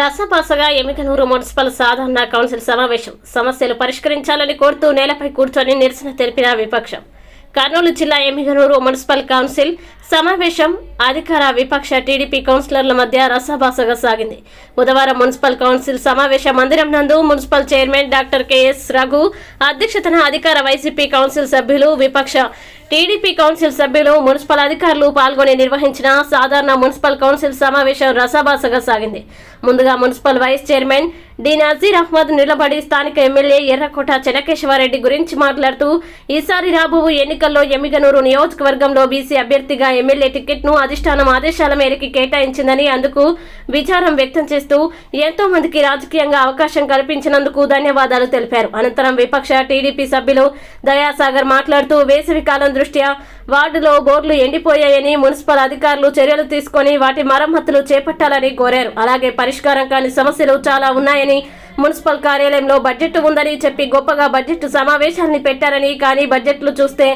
రసపాసగా Yemmiganur municipal సాధారణ council సమావేశం. సమస్యలు పరిష్కరించాలని కోరుతూ నేలపై కూర్చొని నిరసన తెలిపిన విపక్షం. కర్నూలు జిల్లా ఎమిగనూరు మున్సిపల్ కౌన్సిల్ సమావేశం అధికార విపక్ష టీడీపీ కౌన్సిలర్ల మధ్య రసాభాసగా సాగింది. బుధవారం మున్సిపల్ కౌన్సిల్ సమావేశ మందిరం నందు municipal chairman doctor KS Raghu అధ్యక్షతన అధికార వైసీపీ కౌన్సిల్ సభ్యులు విపక్ష టీడీపీ కౌన్సిల్ సభ్యులు మున్సిపల్ అధికారులు పాల్గొని నిర్వహించిన సాధారణ మున్సిపల్ కౌన్సిల్ సమావేశం రసాభాసగా సాగింది. ముందుగా municipal vice chairman D Nazeer Ahmed నిలబడి స్థానిక ఎమ్మెల్యే ఎర్రకోట చెనకేశ్వరరెడ్డి గురించి మాట్లాడుతూ ఈసారి రాబోవు ఎన్నికల్లో ఎమ్మిగనూరు నియోజకవర్గంలో బీసీ అభ్యర్థిగా ఎమ్మెల్యే టికెట్ను అధిష్టానం ఆదేశాల మేరకు కేటాయించిందని అందుకు విచారం వ్యక్తం చేస్తూ ఎంతో మందికి రాజకీయంగా అవకాశం కల్పించినందుకు ధన్యవాదాలు తెలిపారు. అనంతరం విపక్ష టీడీపీ సభ్యులు దయాసాగర్ మాట్లాడుతూ వేసవి కాలం దృష్ట్యా వార్డులో బోర్లు ఎండిపోయాయని మున్సిపల్ అధికారులు చర్యలు తీసుకొని వాటి మరమ్మతులు చేపట్టాలని కోరారు. అలాగే పరిష్కారం కాని సమస్యలు చాలా ఉన్నాయని మున్సిపల్ కార్యాలయంలో బడ్జెట్ ఉందని చెప్పి గొప్పగా బడ్జెట్ సమావేశాన్ని పెట్టారని కానీ బడ్జెట్లు చూస్తే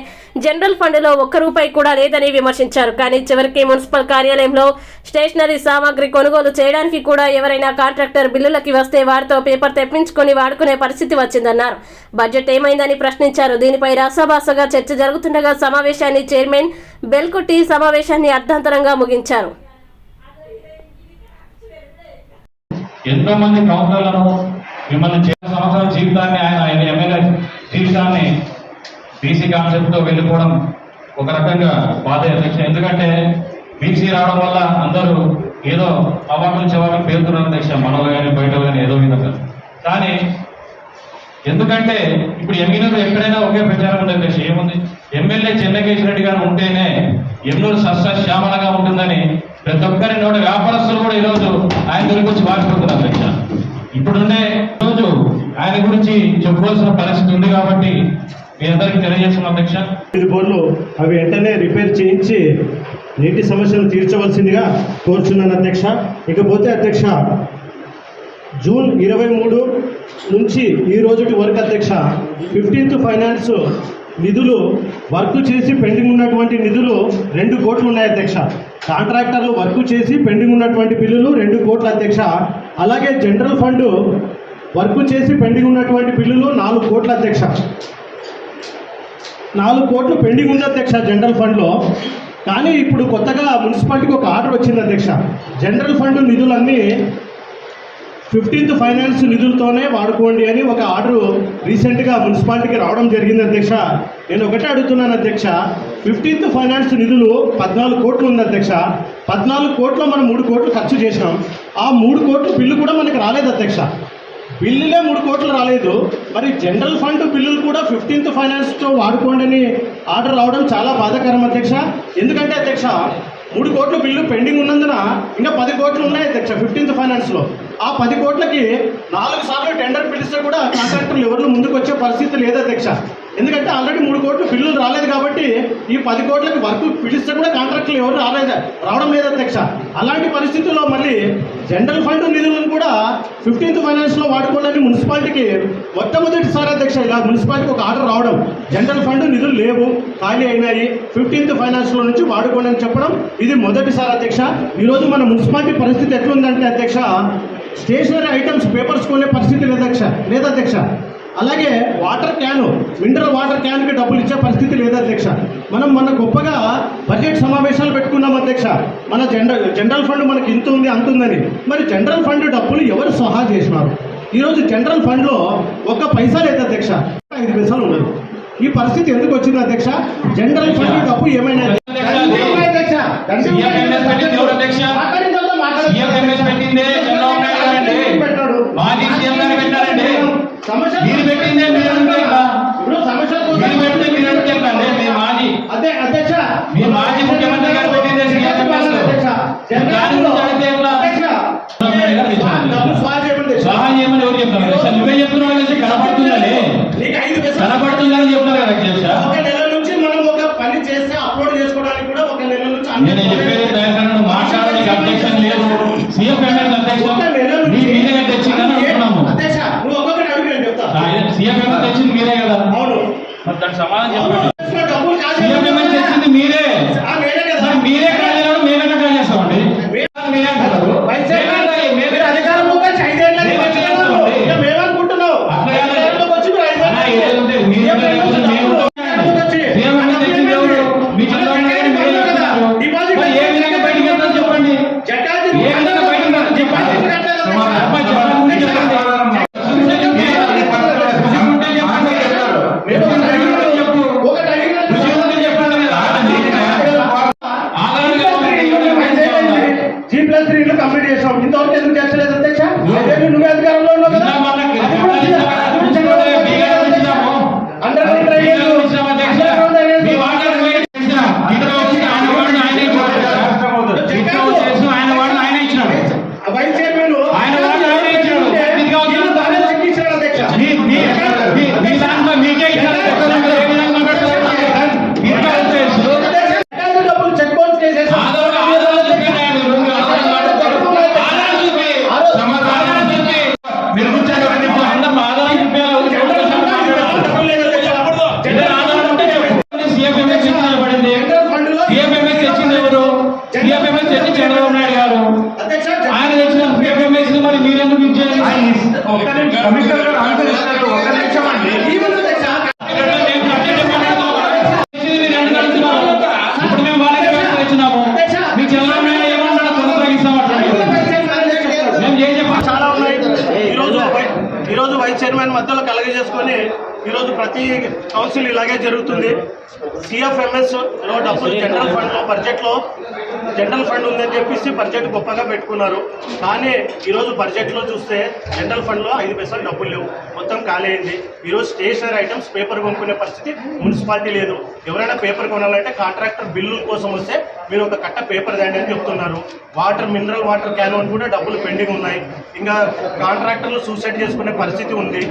జనరల్ ఫండ్లో ఒక్క రూపాయి కూడా లేదని విమర్శించారు. కానీ చివరికి మున్సిపల్ కార్యాలయంలో స్టేషనరీ సామాగ్రి కొనుగోలు చేయడానికి కూడా ఎవరైనా కాంట్రాక్టర్ బిల్లులకి వస్తే వారితో పేపర్ తెప్పించుకొని వాడుకునే పరిస్థితి వచ్చిందన్నారు. బడ్జెట్ ఏమైందని ప్రశ్నించారు. దీనిపై రాసాభాసగా చర్చ జరుగుతుండగా సమావేశాన్ని చైర్మన్ బెల్కుట్టి సమావేశాన్ని అర్ధాంతరంగా ముగించారు. ఎంతో మంది కౌన్సిలర్లను మిమ్మల్ని చేసిన సంవత్సరాల జీవితాన్ని ఆయన ఆయన ఎమ్మెల్యే జీవితాన్ని బీసీ కాన్సెప్ట్తో వెళ్ళిపోవడం ఒక రకంగా బాధ అధ్యక్ష. ఎందుకంటే బీసీ రావడం వల్ల అందరూ ఏదో అవార్డులు చెవాకులు పేరుతున్నారు అధ్యక్ష. మనలో కానీ బయట కానీ ఏదో విధంగా. కానీ ఎందుకంటే ఇప్పుడు ఎమ్మెల్యేలు ఎక్కడైనా ఒకే ప్రచారం ఉంది అధ్యక్ష. ఏముంది? ఎమ్మెల్యే చెన్నకేశ్వర రెడ్డి గారు ఉంటేనే ఎన్నూరు సస్యశ్యామలంగా ఉంటుందని ప్రతి ఒక్కరి నోటి వ్యాపారస్తులు కూడా ఈరోజు ఆయన గురించి వచ్చి అధ్యక్ష ఇప్పుడుండే రోజు ఆయన గురించి చెప్పుకోవాల్సిన పరిస్థితి ఉంది కాబట్టి మీ అందరికీ తెలియజేస్తున్న అధ్యక్ష ఐదు బోర్లు అవి వెంటనే రిపేర్ చేయించి నీటి సమస్యను తీర్చవలసిందిగా కోరుచున్నాను అధ్యక్ష. ఇకపోతే అధ్యక్ష జూన్ ఇరవై మూడు నుంచి ఈ రోజుటి వరకు అధ్యక్ష ఫిఫ్టీన్త్ ఫైనాన్స్ నిధులు వర్క్ చేసి పెండింగ్ ఉన్నటువంటి నిధులు రెండు కోట్లు ఉన్నాయి అధ్యక్ష. కాంట్రాక్టర్లు వర్క్ చేసి పెండింగ్ ఉన్నటువంటి బిల్లులు రెండు కోట్ల అధ్యక్ష. అలాగే జనరల్ ఫండ్ వర్క్ చేసి పెండింగ్ ఉన్నటువంటి బిల్లులు నాలుగు కోట్ల అధ్యక్ష. నాలుగు కోట్లు పెండింగ్ ఉంది అధ్యక్ష జనరల్ ఫండ్లో కానీ ఇప్పుడు కొత్తగా మున్సిపాలిటీకి ఒక ఆర్డర్ వచ్చింది అధ్యక్ష. జనరల్ ఫండ్ నిధులన్నీ ఫిఫ్టీన్త్ ఫైనాన్స్ నిధులతోనే వాడుకోండి అని ఒక ఆర్డర్ రీసెంట్గా మున్సిపాలిటీకి రావడం జరిగింది అధ్యక్ష. నేను ఒకటే అడుగుతున్నాను అధ్యక్ష. ఫిఫ్టీన్త్ ఫైనాన్స్ నిధులు పద్నాలుగు కోట్లు ఉంది అధ్యక్ష. పద్నాలుగు కోట్లు మనం మూడు కోట్లు ఖర్చు చేసినాం. ఆ మూడు కోట్లు బిల్లు కూడా మనకి రాలేదు అధ్యక్ష. బిల్లులే మూడు కోట్లు రాలేదు. మరి జనరల్ ఫండ్ బిల్లులు కూడా ఫిఫ్టీన్త్ ఫైనాన్స్తో వాడుకోండి అని ఆర్డర్ రావడం చాలా బాధాకరం అధ్యక్ష. ఎందుకంటే అధ్యక్ష మూడు కోట్ల బిల్లు పెండింగ్ ఉన్నందున ఇంకా పది కోట్లు ఉన్నాయి అధ్యక్ష ఫిఫ్టీన్త్ ఫైనాన్స్లో. ఆ పది కోట్లకి నాలుగు సార్లు టెండర్ పిలిస్తే కూడా కాంట్రాక్టర్లు ఎవరు ముందుకు వచ్చే పరిస్థితి లేదు అధ్యక్ష. ఎందుకంటే ఆల్రెడీ మూడు కోట్లు బిల్లులు రాలేదు కాబట్టి ఈ పది కోట్లకి వర్క్ పిలిస్తే కూడా కాంట్రాక్టులు ఎవరు రాలేదు రావడం లేదు అధ్యక్ష. అలాంటి పరిస్థితుల్లో మళ్ళీ జనరల్ ఫండ్ నిధులను కూడా ఫిఫ్టీన్త్ ఫైనాన్స్లో వాడుకోవాలని మున్సిపాలిటీకి మొట్టమొదటిసారి అధ్యక్ష ఇలా మున్సిపాలిటీకి ఒక ఆర్డర్ రావడం జనరల్ ఫండ్ నిధులు లేవు ఖాళీ అయినాయి ఫిఫ్టీన్త్ ఫైనాన్స్లో నుంచి వాడుకోండి అని చెప్పడం ఇది మొదటిసారి అధ్యక్ష. ఈరోజు మన మున్సిపాలిటీ పరిస్థితి ఎట్లుందంటే అధ్యక్ష స్టేషనరీ ఐటమ్స్ పేపర్స్ కొనే పరిస్థితి లేదు అధ్యక్ష లేదు అధ్యక్ష అలాగే వాటర్ క్యాను మినరల్ వాటర్ క్యాన్కి డబ్బులు ఇచ్చే పరిస్థితి లేదు అధ్యక్ష మనం మన గొప్పగా బడ్జెట్ సమావేశాలు పెట్టుకున్నాం అధ్యక్ష. మన జనరల్ జనరల్ ఫండ్ మనకి ఇంత ఉంది అంత ఉందని. మరి జనరల్ ఫండ్ డబ్బులు ఎవరు సహా చేసినారు? ఈరోజు జనరల్ ఫండ్లో ఒక్క పైసా లేదు అధ్యక్ష. ఐదు పైసలు ఉండదు ఈ పరిస్థితి ఎందుకు వచ్చింది అధ్యక్ష? జనరల్ ఫండ్ డబ్బు ఏమైనా అధ్యక్ష CFMS పెట్టింది ఎవరు అధ్యక్ష? CFMS పెట్టిందే చంద్రబాబు నాయుడు గారండి. పెట్టాడు మాజీ సీఎం గారు పెట్టారండి సమస్య మీరు పెట్టిందే మీరు అంటే కదా. ఇప్పుడు సమస్యల కోసం మీరు పెడితే మీరు ఎందుకు చెప్పండి. మీ మాజీ అదే అధ్యక్ష. మీ మాజీ ముఖ్యమంత్రి గారు పెట్టిందే CFMS. అధ్యక్ష. దాని గురించి అడిగితే ఎట్లా? అధ్యక్ష. డబ్బులు స్వాహా చేయమని తెచ్చు. సహాయం చేయమని ఎవరు చెప్తారు అధ్యక్ష? నువ్వే చెప్తున్నావు కదా కనపడుతుందని. నీకు ఐదు పైసలు కనపడుతుందని చెప్తున్నారు కదా అధ్యక్ష. ఒక నెల నుంచి మనం ఒక పని చేస్తే అప్లోడ్ చేసుకోవడానికి కూడా ఒక నెల నుంచి నేను చెప్పేది మాట్లాడడానికి అధ్యక్షం లేదు. సీఎం అధ్యక్షం. మీ నుంచి మీరే తెచ్చిందని అంటున్నాము అధ్యక్ష నువ్వు ఒక్కొక్కటి అడుగు నేను చెప్తా సీఎం ఎమ్మెల్యే తెచ్చింది మీరే కదా అవును మరి దానికి సమాధానం చెప్పండి. ఏమన్నా కొనసాగిస్తామంటారు మేము చేసే పని చాలా ఉన్నాయి ఈరోజు వై- ఈరోజు వైస్ చైర్మన్ మధ్యలో కలగజేసుకొని ఈరోజు ప్రతి కౌన్సిల్ ఇలాగే జరుగుతుంది. సిఎఫ్ఎంఎస్లో డబ్బులు జనరల్ ఫండ్లో బడ్జెట్లో జనరల్ ఫండ్ ఉందని చెప్పేసి బడ్జెట్ గొప్పగా పెట్టుకున్నారు. కానీ ఈరోజు బడ్జెట్లో చూస్తే జనరల్ ఫండ్లో ఐదు పైసలు డబ్బులు లేవు. మొత్తం ఖాళీ అయింది. ఈరోజు స్టేషనరీ ఐటమ్స్ పేపర్ కొనుక్కునే పరిస్థితి మున్సిపాలిటీ లేదు. ఎవరైనా పేపర్ కొనాలంటే కాంట్రాక్టర్ బిల్లుల కోసం వస్తే మీరు ఒక కట్ట పేపర్ తేండి అని చెప్తున్నారు. వాటర్ మినరల్ వాటర్ క్యాన్ కూడా డబ్బులు పెండింగ్ ఉన్నాయి. ఇంకా కాంట్రాక్టర్లు సూసైడ్ చేసుకునే పరిస్థితి ఉంది.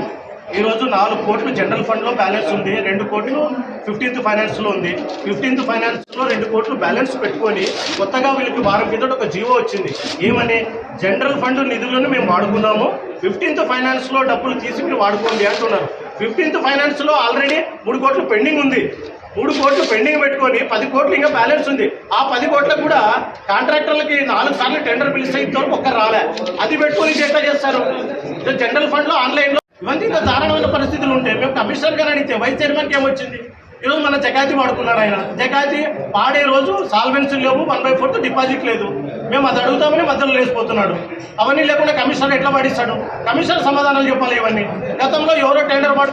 ఈరోజు నాలుగు కోట్లు జనరల్ ఫండ్లో బ్యాలెన్స్ ఉంది. రెండు కోట్లు ఫిఫ్టీన్త్ ఫైనాన్స్లో ఉంది. ఫిఫ్టీన్త్ ఫైనాన్స్లో రెండు కోట్లు బ్యాలెన్స్ పెట్టుకొని కొత్తగా వీళ్ళకి వారం కిందట ఒక జీవో వచ్చింది. ఏమని? జనరల్ ఫండ్ నిధులను మేము వాడుకున్నాము. ఫిఫ్టీన్త్ ఫైనాన్స్లో డబ్బులు తీసి మీరు వాడుకోండి అంటున్నారు. ఫిఫ్టీన్త్ ఫైనాన్స్లో ఆల్రెడీ మూడు కోట్లు పెండింగ్ ఉంది. మూడు కోట్లు పెండింగ్ పెట్టుకొని పది కోట్లు ఇంకా బ్యాలెన్స్ ఉంది. ఆ పది కోట్లకు కూడా కాంట్రాక్టర్లకి నాలుగు సార్లు టెండర్ పిలిస్తే ఇంతవరకు ఒక్కరు రాలే. అది పెట్టుకొని ఎట్లా చేస్తారు? జనరల్ ఫండ్లో ఆన్లైన్లో ఇవన్నీ ఇంకా దారుణమైన పరిస్థితులు ఉంటాయి మేము కమిషనర్ గారు అడిగితే వైస్ చైర్మన్కి ఏమొచ్చింది? ఈరోజు మన జకాతి వాడుకున్నాడు ఆయన. జకాతి పాడే రోజు సాల్వెన్సీ లేవు వన్ బై ఫోర్త్ డిపాజిట్ లేదు. మేము అది అడుగుతామని మధ్యలో లేచిపోతున్నాడు. అవన్నీ లేకుండా కమిషనర్ ఎట్లా పడిస్తాడు కమిషనర్ సమాధానాలు చెప్పాలి ఇవన్నీ. గతంలో ఎవరో టెండర్ పడు